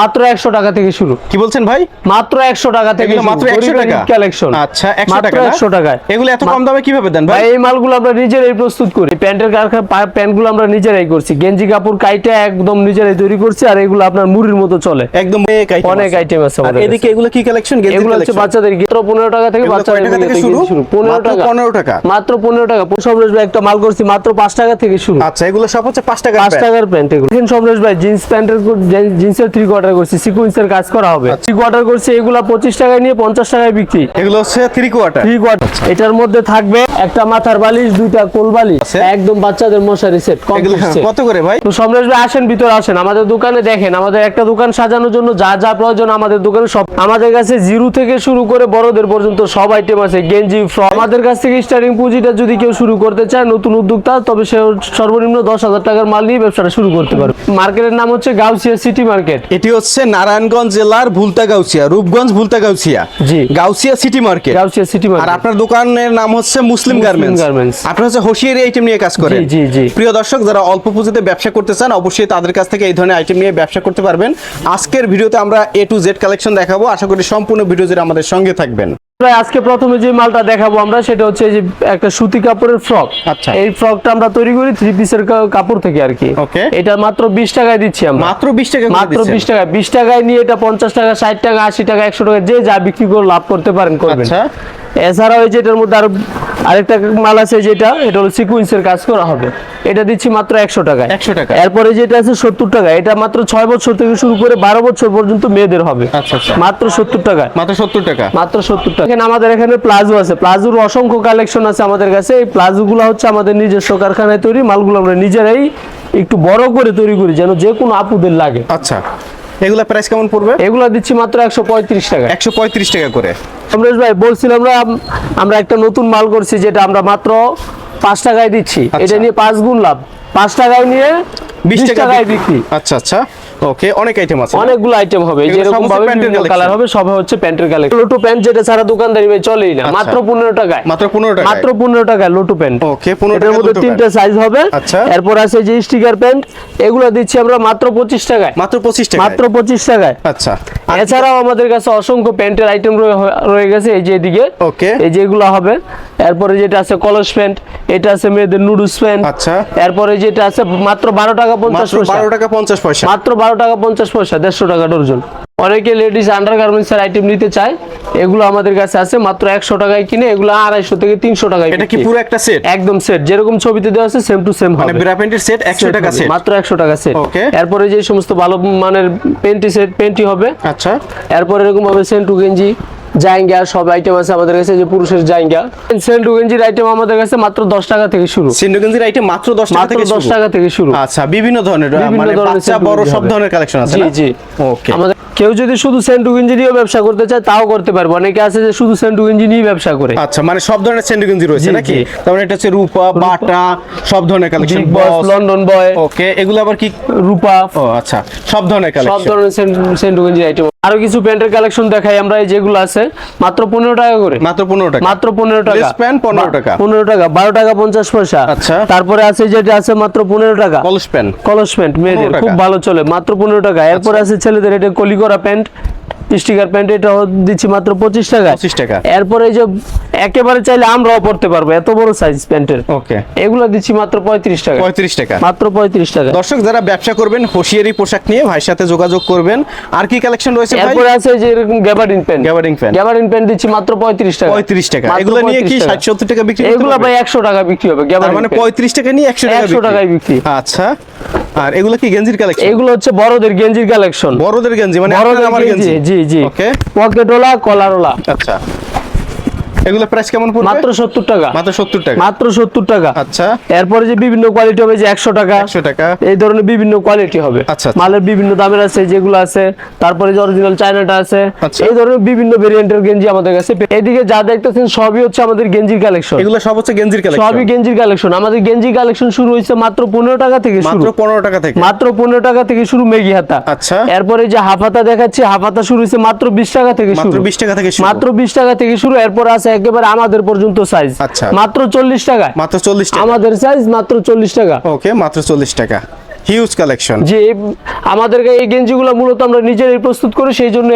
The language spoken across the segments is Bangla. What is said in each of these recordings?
মাত্র একশো টাকা থেকে শুরু। কি বলছেন ভাই? মাত্র একশো টাকা থেকে মাত্র 100 টাকা? কালেকশন আচ্ছা, 100 টাকা টাকায়। এগুলো এত কম দামে কীভাবে দেন ভাই? এই মালগুলো আমরা নিজেরাই প্রস্তুত করি। প্যান্টের কারখানা প্যান্টগুলো আমরা নিজেরাই করছি। গেঞ্জি কাপড় কাইটা একদম নিজেরাই তৈরি করছি আর এগুলো আপনার মুড়ির মতো চলে। একদম অনেক। আইটেম আছে। আমাদের এদিকে এগুলো কি কালেকশন এগুলো হচ্ছে বাচ্চাদের মাত্র টাকা থেকে বাচ্চাদের থেকে শুরু? শুরু? পনেরো মাত্র টাকা। 15 টাকা। মাত্র পনেরো টাকা। সমরেশ ভাই একটা মাল করছি মাত্র পাঁচ টাকা থেকে শুরু। আচ্ছা এগুলো সব হচ্ছে 5 টাকা পাঁচ টাকার প্যান্ট এগুলো। সমরেশ ভাই জিন্স প্যান্টের জিন্সের থ্রি কোয়ার্টার করছি সিকুয়েন্সের কাজ করা হবে। আচ্ছা। থ্রি কোয়ার্টার করছি এগুলা পঁচিশ টাকায় নিয়ে পঞ্চাশ টাকায় বিক্রি। এগুলো হচ্ছে 3 কোয়ার্টার থ্রি কোয়ার্টার এটার মধ্যে থাকবে একটা মাথার বালিশ দুইটা কোল বালিশ। একদম বাচ্চাদের মশারি সেট কত করে ভাই? তো সমরেশ ভাই আসেন ভিতরে আসেন। আমাদের দোকানে দেখেন আমাদের একটা দোকান সাজানোর জন্য যা যা প্রয়োজন আমাদের দোকানে সব। আমাদের কাছে জিরো থেকে শুরু করে বড়দের পর্যন্ত সব আইটেম আছে। গেঞ্জি ফ্রক আমাদের কাছ থেকে স্টার্টিং পুঁজিটা যদি কেউ শুরু করতে চায় নতুন উদ্যোক্তা তবে সে সর্বনিম্ন দশ হাজার টাকার মাল নিয়ে ব্যবসাটা শুরু করতে পারবে। মার্কেটের নাম হচ্ছে গাউসিয়া সিটি মার্কেট এটি হচ্ছে নারায়ণগঞ্জ জেলার Bhulta Gausia Rupganj Bhulta Gausia ji. Gausia city market Gausia city market আর আপনার দোকানের নাম হচ্ছে মুসলিম গার্মেন্টস। আপনার হচ্ছে হোশিয়ারি আইটেম নিয়ে কাজ করেন জি, জি। প্রিয় দর্শক যারা অল্প পুঁজিতে ব্যবসা করতে চান অবশ্যই তাদের কাছ থেকে এই ধরনের আইটেম নিয়ে ব্যবসা করতে পারবেন। আজকের ভিডিওতে আমরা এ টু জেড কালেকশন দেখাবো। আশা করি সম্পূর্ণ ভিডিও জুড়ে আমাদের সঙ্গে থাকবেন। আজকে প্রথমে যে মালটা দেখাবো আমরা সেটা হচ্ছে এই যে একটা সুতি কাপড়ের ফ্রক আচ্ছা। এই ফ্রকটা আমরা তৈরি করি থ্রি পিসের কাপড় থেকে আর কি এটা মাত্র বিশ টাকায় দিচ্ছি আমরা মাত্র বিশ টাকা মাত্র দিচ্ছেন। বিশ টাকা বিশ টাকায় নিয়ে এটা পঞ্চাশ টাকা ষাট টাকা আশি টাকা একশো টাকা যে যা বিক্রি করে লাভ করতে পারেন করবেন আচ্ছা। এছাড়াও এই যে এটার মধ্যে আর আরেকটা মাল আছে যেটা এটা হলো সিকুয়েন্সের কাজ করা হবে। এটা দিচ্ছি মাত্র একশো টাকায়। 100 টাকা। এরপরে যেটা আছে সত্তর টাকা এটা মাত্র ছয় বছর থেকে শুরু করে বারো বছর পর্যন্ত মেয়েদের হবে। আচ্ছা, আচ্ছা। মাত্র সত্তর টাকায়। মাত্র সত্তর টাকা। মাত্র সত্তর টাকা। এখানে আমাদের এখানে প্লাজো আছে। প্লাজোর অসংখ্য কালেকশন আছে আমাদের কাছে। এই প্লাজোগুলো হচ্ছে আমাদের নিজস্ব কারখানায় তৈরি। মালগুলো আমরা নিজেরাই একটু বড় করে তৈরি করি যেন যে কোনো আপুদের লাগে। আচ্ছা। এগুলা প্রাইস কেমন পড়বে? এগুলো দিচ্ছি মাত্র একশো পঁয়ত্রিশ টাকা। একশো পঁয়ত্রিশ টাকা করে। সমরেশ ভাই বলছিলাম আমরা আমরা একটা নতুন মাল করছি যেটা আমরা মাত্র পাঁচ টাকায় দিচ্ছি। আচ্ছা। এটা নিয়ে পাঁচ গুণ লাভ। পাঁচ টাকায় নিয়ে বিশ বিশ টাকা টাকায় বিক্রি। আচ্ছা আচ্ছা। ওকে অনেক আইটেম আছে। অনেকগুলো আইটেম হবে যেরকম ভাবে বিভিন্ন কালার হবে সব হচ্ছে প্যান্টের কালেকশন লোটো প্যান্ট যেটা ছাড়া দোকানদারি ভাই চলেই না আচ্ছা। মাত্র পনেরো টাকায়। মাত্র পনেরো টাকা মাত্র পনেরো টাকায় লোটো প্যান্ট ওকে পনেরো এটার টাকা মধ্যে তিনটা সাইজ হবে। আচ্ছা। এরপর আছে যে স্টিকার প্যান্ট এগুলো দিচ্ছি আমরা মাত্র পঁচিশ টাকায়। মাত্র পঁচিশ টাকা মাত্র পঁচিশ টাকায়। আচ্ছা। এছাড়াও আমাদের কাছে অসংখ্য প্যান্টের আইটেম রয়ে গেছে এই যে এদিকে। Okay. এই যেগুলো হবে। এরপরে যেটা আছে কলস প্যান্ট এটা আছে মেয়েদের নুডলস প্যান্ট। আচ্ছা। এরপরে যেটা আছে মাত্র বারো টাকা পঞ্চাশ মাত্র পয়সা। বারো টাকা পঞ্চাশ পয়সা। মাত্র বারো টাকা পঞ্চাশ পয়সা দেড়শো টাকা ডর্জন। অনেকে লেডিস আন্ডার গার্মেন্টস এর আইটেম নিতে চায় এগুলো আমাদের কাছে আছে মাত্র একশো টাকায় কিনে এগুলো আড়াইশো থেকে তিনশো টাকায় এটা কি পুরো একটা সেট একদম সেট যেরকম ছবিতে দেওয়া আছে সেম টু সেম মানে হবে। বিরা প্যান্টের সেট একশো টাকা হবে, সেট মাত্র একশো টাকা সেট Okay. এরপরে যে সমস্ত ভালো মানের পেন্টি সেট পেন্টি হবে। আচ্ছা। এরপর এরকম ভাবে সেন্টু গেঞ্জি। জাইঙ্গা সব আইটেম আছে আমাদের কাছে যে পুরুষের জাইঙ্গা। সেন্টু গেঞ্জির আইটেম আমাদের কাছে মাত্র দশ টাকা থেকে শুরু। সিন্ডোগেঞ্জির আইটেম মাত্র দশ টাকা মাত্র থেকে দশ শুরু। টাকা থেকে শুরু। আচ্ছা বিভিন্ন ধরনের মানে বাচ্চা বড় সব ধরনের কালেকশন আছে জি জি। ওকে আমাদের কেউ যদি শুধু সেন্টু গেঞ্জি ব্যবসা করতে চায় তাও করতে পারবে। অনেকে আছে যে শুধু সেন্টু গেঞ্জি নিয়ে ব্যবসা করে। আচ্ছা মানে সব ধরনের সেন্ডোগেঞ্জি রয়েছে নাকি? জি। তার মানে এটা হচ্ছে রূপা বাটা সব ধরনের কালেকশন বস লন্ডন বয়। ওকে এগুলো আবার কি? রূপা। ও আচ্ছা সব ধরনের কালেকশন সব ধরনের সেন্টু গেঞ্জির আইটেম আরও কিছু প্যান্টের কালেকশন দেখাই আমরা এই যেগুলো আছে মাত্র পনেরো টাকা করে। মাত্র পনেরো টাকা। মাত্র পনেরো টাকা। প্যান্ট 15 টাকা। পনেরো টাকা বারো টাকা পঞ্চাশ পয়সা। আচ্ছা। তারপরে আছে যেটা আছে মাত্র পনেরো টাকা। কলস প্যান্ট কলস প্যান্ট মেয়েদের 15 টাকা। খুব ভালো চলে মাত্র পনেরো টাকা। এরপর আছে ছেলেদের এটা কলিকরা প্যান্ট স্টিকার প্যান্ট এটা দিচ্ছি মাত্র পঁচিশ টাকা। 25 টাকা। এরপরে এই যে একেবারে চাইলে আমরাও পড়তে পারব এত বড় সাইজ প্যান্টের। ওকে। এগুলো দিচ্ছি মাত্র পঁয়ত্রিশ টাকা। পঁয়ত্রিশ টাকা। মাত্র পঁয়ত্রিশ টাকা। দর্শক যারা ব্যবসা করবেন হোশিয়ারি পোশাক নিয়ে ভাইয়ের সাথে যোগাযোগ করবেন। আর কি কালেকশন রয়েছে এরপরে আছে যে এরকম gabardine pant gabardine pant. Gabardine pant দিচ্ছি মাত্র পঁয়ত্রিশ টাকা। পঁয়ত্রিশ টাকা। এগুলো নিয়ে কি ষাট সত্তর টাকা বিক্রি এগুলো ভাই একশো টাকা বিক্রি হবে গ্যাবার্ডিন মানে পঁয়ত্রিশ টাকা নিয়ে একশো 100 টাকায় বিক্রি। আচ্ছা। আর এগুলো কি গেঞ্জির কালেকশন এগুলো হচ্ছে বড়দের গেঞ্জির কালেকশন বড়দের গেঞ্জি মানে বড়দের আমার গেঞ্জি গেঞ্জি। জি জি। ওকে পকেটওয়ালা কলারওয়ালা আচ্ছা। এগুলো প্রাইস কেমন পড়বে? মাত্র সত্তর টাকা। মাত্র সত্তর টাকা। মাত্র সত্তর টাকা। আচ্ছা। এরপরে যে বিভিন্ন কোয়ালিটি হবে যে একশো টাকা একশো টাকা। এই ধরনের বিভিন্ন কোয়ালিটি হবে। আচ্ছা, আচ্ছা। মালের বিভিন্ন দামের আছে যেগুলো আছে। তারপরে যে অরিজিনাল চায়নাটা আছে। আচ্ছা। এই ধরনের বিভিন্ন ভেরিয়েন্টের গেঞ্জি আমাদের কাছে। এদিকে যা দেখতেছেন সবই হচ্ছে আমাদের গেঞ্জির কালেকশন এগুলো সব হচ্ছে গেঞ্জির কালেকশন সবই গেঞ্জির কালেকশন আমাদের গেঞ্জি কালেকশন শুরু হয়েছে মাত্র পনেরো টাকা থেকে শুরু। মাত্র পনেরো টাকা থেকে। মাত্র পনেরো টাকা থেকে শুরু মেগি হাতা। আচ্ছা। এরপরে যে হাফাতা দেখাচ্ছি হাফাতা শুরু হয়েছে মাত্র বিশ টাকা থেকে মাত্র শুরু। বিশ টাকা থেকে শুরু। মাত্র বিশ টাকা থেকে শুরু। এরপর আছে একেবারে আমাদের পর্যন্ত সাইজ আচ্ছা। মাত্র চল্লিশ টাকা। মাত্র চল্লিশ টাকা। আমাদের সাইজ মাত্র চল্লিশ টাকা। ওকে মাত্র চল্লিশ টাকা। হিউজ কালেকশন যে আমাদের এই গেঞ্জিগুলো মূলত আমরা নিজেরাই প্রস্তুত করি সেই জন্য?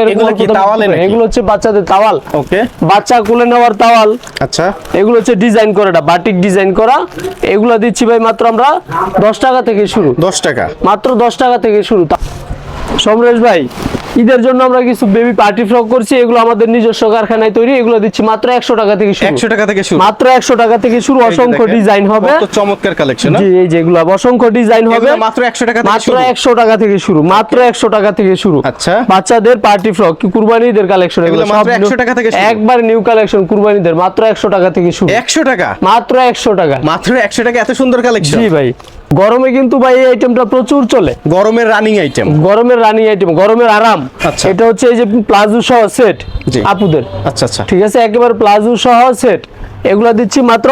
এগুলো হচ্ছে বাচ্চাদের তাওয়াল। ওকে বাচ্চা কুলে নেওয়ার তাওয়াল। আচ্ছা। এগুলো হচ্ছে ডিজাইন করাটা বাটিক ডিজাইন করা। এগুলো দিচ্ছি ভাই মাত্র আমরা দশ টাকা থেকে শুরু। দশ টাকা। মাত্র দশ টাকা থেকে শুরু। সমরেশ ভাই ঈদের জন্য আমরা কিছু বেবি পার্টি ফ্রক করছি এগুলো আমাদের নিজস্ব কারখানায় তৈরি এগুলো দিচ্ছি মাত্র একশো টাকা থেকে শুরু। একশো টাকা থেকে শুরু। মাত্র একশো টাকা থেকে শুরু অসংখ্য ডিজাইন হবে। চমৎকার কালেকশন জি এই যেগুলো অসংখ্য ডিজাইন হবে। মাত্র 100 টাকা মাত্র একশো টাকা থেকে শুরু মাত্র একশো টাকা থেকে শুরু। আচ্ছা। বাচ্চাদের পার্টি ফ্রক কুরবানিদের কালেকশন এগুলো মাত্র 100 টাকা থেকে একবার নিউ কালেকশন কুরবানিদের মাত্র একশো টাকা থেকে শুরু। একশো টাকা? মাত্র একশো টাকা। মাত্র একশো টাকা এত সুন্দর কালেকশন জি ভাই। গরমে কিন্তু ভাই এই আইটেমটা প্রচুর চলে। গরমের রানিং আইটেম গরমের রানিং আইটেম গরমের আরাম। আচ্ছা। এটা হচ্ছে এই যে প্লাজো সহ সেট। আপুদের। আচ্ছা আচ্ছা। ঠিক আছে? একেবারে প্লাজো সহ সেট এগুলা দিচ্ছি মাত্র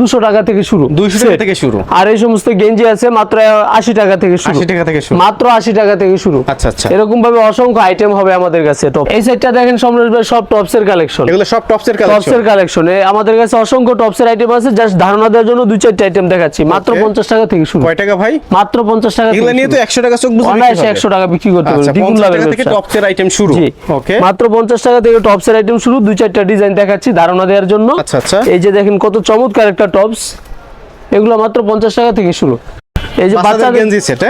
দুশো টাকা থেকে শুরু। 200 টাকা থেকে শুরু। আর এই সমস্ত গেঞ্জি আছে মাত্র আশি টাকা থেকে শুরু। 80 টাকা থেকে শুরু। মাত্র আশি টাকা থেকে শুরু। আচ্ছা, আচ্ছা। এরকম ভাবে অসংখ্য আইটেম হবে আমাদের কাছে। টপ এই সেটটা দেখেন সম্রাট ভাই সব টপসের কালেকশন এগুলো সব টপসের কালেকশন টপসের কালেকশন আমাদের কাছে অসংখ্য টপসের আইটেম আছে। জাস্ট ধারণা দেওয়ার জন্য দুই চারটে আইটেম দেখাচ্ছি। মাত্র Okay. পঞ্চাশ টাকা থেকে শুরু। কয় টাকা ভাই? মাত্র পঞ্চাশ টাকা এগুলো নিয়ে তো শুরু। একশো টাকা চোখ বুঝে অনায়াসে একশো টাকা বিক্রি করতে আচ্ছা পারবে দ্বিগুণ লাভের থেকে। টপসের আইটেম শুরু। ওকে মাত্র পঞ্চাশ টাকা থেকে টপসের আইটেম শুরু। দুই চারটা ডিজাইন দেখাচ্ছি। ধারণা দেওয়ার জন্য। আচ্ছা, আচ্ছা। এই যে দেখেন কত চমৎকার একটা টপস এগুলো মাত্র পঞ্চাশ টাকা থেকে শুরু। এই যে বাচ্চাদের গেঞ্জি সেট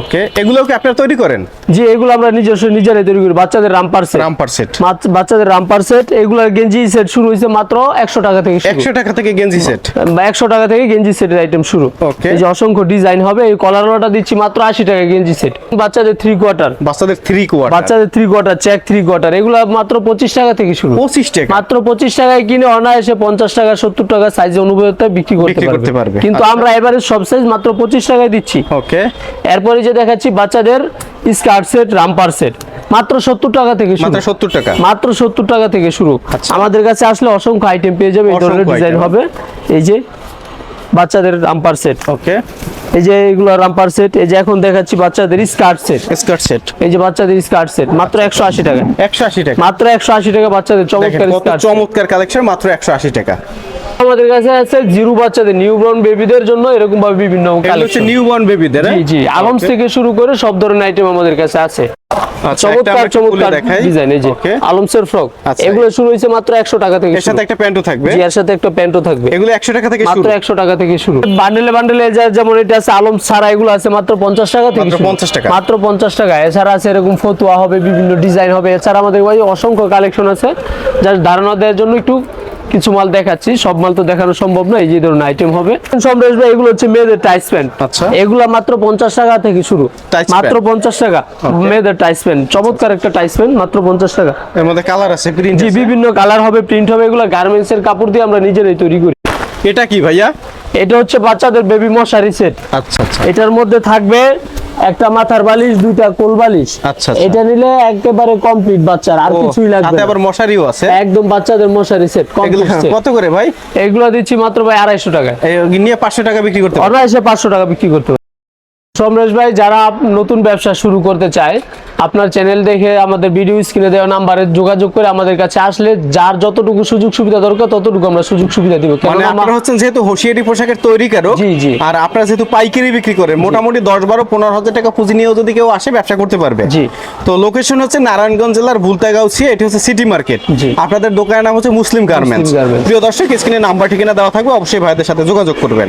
ওকে এগুলো কি আপনারা তৈরি করেন? জি এগুলো আমরা নিজস্ব নিজেরাই তৈরি করি। বাচ্চাদের রামপার সেট রামপার সেট বাচ্চাদের রামপার সেট এগুলোর গেঞ্জি সেট শুরু হয়েছে মাত্র একশো টাকা থেকে শুরু। একশো টাকা থেকে গেঞ্জি সেট একশো টাকা থেকে গেঞ্জি সেটের আইটেম শুরু। Okay. এই যে অসংখ্য ডিজাইন হবে এই কলারওয়াটা দিচ্ছি মাত্র আশি টাকা গেঞ্জি সেট বাচ্চাদের থ্রি কোয়ার্টার বাচ্চাদের থ্রি কোয়ার্টার বাচ্চাদের three quarter check three quarter এগুলো মাত্র পঁচিশ টাকা থেকে শুরু। পঁচিশ টাকা। মাত্র পঁচিশ টাকায় কিনে অনায়াসে পঞ্চাশ টাকা সত্তর টাকা সাইজ অনুভূত বিক্রি করতে পারবে। কিন্তু। আমরা এবারে সব সাইজ মাত্র পঁচিশ টাকায় দিচ্ছি। ওকে। এরপরে যে দেখাচ্ছি বাচ্চাদের স্কার্ট সেট রামপার সেট। মাত্র সত্তর টাকা থেকে শুরু। মাত্র সত্তর টাকা। মাত্র সত্তর টাকা থেকে শুরু। আচ্ছা। আমাদের কাছে আসলে অসংখ্য আইটেম পেয়ে যাবে এই ধরনের ডিজাইন হবে। এই যে বাচ্চাদের রামপার সেট। ওকে। এই যে এগুলো রামপার সেট এই যে এখন দেখাচ্ছি বাচ্চাদের স্কার্ট সেট। Skirt set. এই যে বাচ্চাদের স্কার্ট সেট মাত্র একশো আশি টাকা। একশো আশি টাকা। মাত্র একশো আশি টাকা বাচ্চাদের চমৎকার চমৎকার কালেকশন মাত্র একশো আশি টাকা। আমাদের কাছে আছে জিরো বাচ্চাদের নিউ বর্ন বেবিদের জন্য এরকম ভাবে বিভিন্ন কালেকশন নিউ বর্ন বেবিদের জি জি। আলমস থেকে শুরু করে সব ধরনের আইটেম আমাদের কাছে আছে। আচ্ছা, চমৎকার চমৎকার ডিজাইন এই যে আলমসের ফ্রক আচ্ছা। এগুলো শুরু হয়েছে মাত্র একশো টাকা থেকে এর সাথে একটা প্যান্টও থাকবে। জি এর সাথে একটা প্যান্টও থাকবে। এগুলো একশো টাকা থেকে মাত্র শুরু। একশো টাকা থেকে শুরু। বান্ডেলে বান্ডেলে যেমন এটা আছে আলম ছাড়া এগুলো আছে মাত্র পঞ্চাশ টাকা থেকে মাত্র 50 টাকা। মাত্র পঞ্চাশ টাকা। এছাড়া আছে এরকম ফতুয়া হবে বিভিন্ন ডিজাইন হবে। এছাড়া আমাদের ভাই অসংখ্য কালেকশন আছে। যার ধারণা দেওয়ার জন্য একটু কিছু মাল দেখাচ্ছি সব মাল তো দেখানো সম্ভব না এই যে ধরুন আইটেম হবে। সমরেশ ভাই এগুলো হচ্ছে মেয়েদের টাইস প্যান্ট আচ্ছা। এগুলো মাত্র পঞ্চাশ টাকা থেকে শুরু। মাত্র। পঞ্চাশ টাকা। মেয়েদের টাইস প্যান্ট চমৎকার একটা টাইস প্যান্ট মাত্র পঞ্চাশ টাকা। এর মধ্যে কালার আছে প্রিন্ট জি বিভিন্ন কালার হবে প্রিন্ট হবে এগুলো গার্মেন্টস এর কাপড় দিয়ে আমরা নিজেরাই তৈরি করি। এটা কি ভাইয়া? এটা হচ্ছে বাচ্চাদের বেবি মশারি সেট আচ্ছা আচ্ছা। এটার মধ্যে থাকবে একটা মাথার বালিশ দুইটা কোল বালিশ। আচ্ছা, আচ্ছা। এটা নিলে একেবারে কমপ্লিট বাচ্চার আর কিছুই লাগবে সাথে না। আবার মশারিও আছে? একদম বাচ্চাদের মশারি সেট কত করে ভাই? এগুলো দিচ্ছি মাত্র ভাই 250 টাকা এই নিয়ে পাঁচশো টাকা বিক্রি করতে পারবে অনায়াসে পাঁচশো টাকা বিক্রি করতে পারবে সমরেশ ভাই যারা নতুন ব্যবসা শুরু করতে চায় আপনার চ্যানেল দেখে আমাদের ভিডিও স্ক্রিনে দেওয়া নাম্বারে যোগাযোগ করে আমাদের কাছে আসলে যার যতটুকু সুযোগ সুবিধা দরকার ততটুকু আমরা সুযোগ সুবিধা দিব মানে আপনারা হচ্ছেন যেহেতু হোশিয়ারি পোশাকের তৈরিকারক জি, জি। আর আপনারা যেহেতু পাইকারি বিক্রি করেন মোটামুটি দশ বারো পনেরো হাজার টাকা পুঁজি নিয়েও যদি কেউ আসে ব্যবসা করতে পারবে জি। তো লোকেশন হচ্ছে নারায়ণগঞ্জ জেলার ভুলতাগাউছিয়া এটি হচ্ছে সিটি মার্কেট জি। আপনাদের দোকানের নাম হচ্ছে মুসলিম গার্মেন্টস। প্রিয় দর্শক স্ক্রিনে নাম্বার ঠিকানা দেওয়া থাকবে অবশ্যই ভাইদের সাথে যোগাযোগ করবেন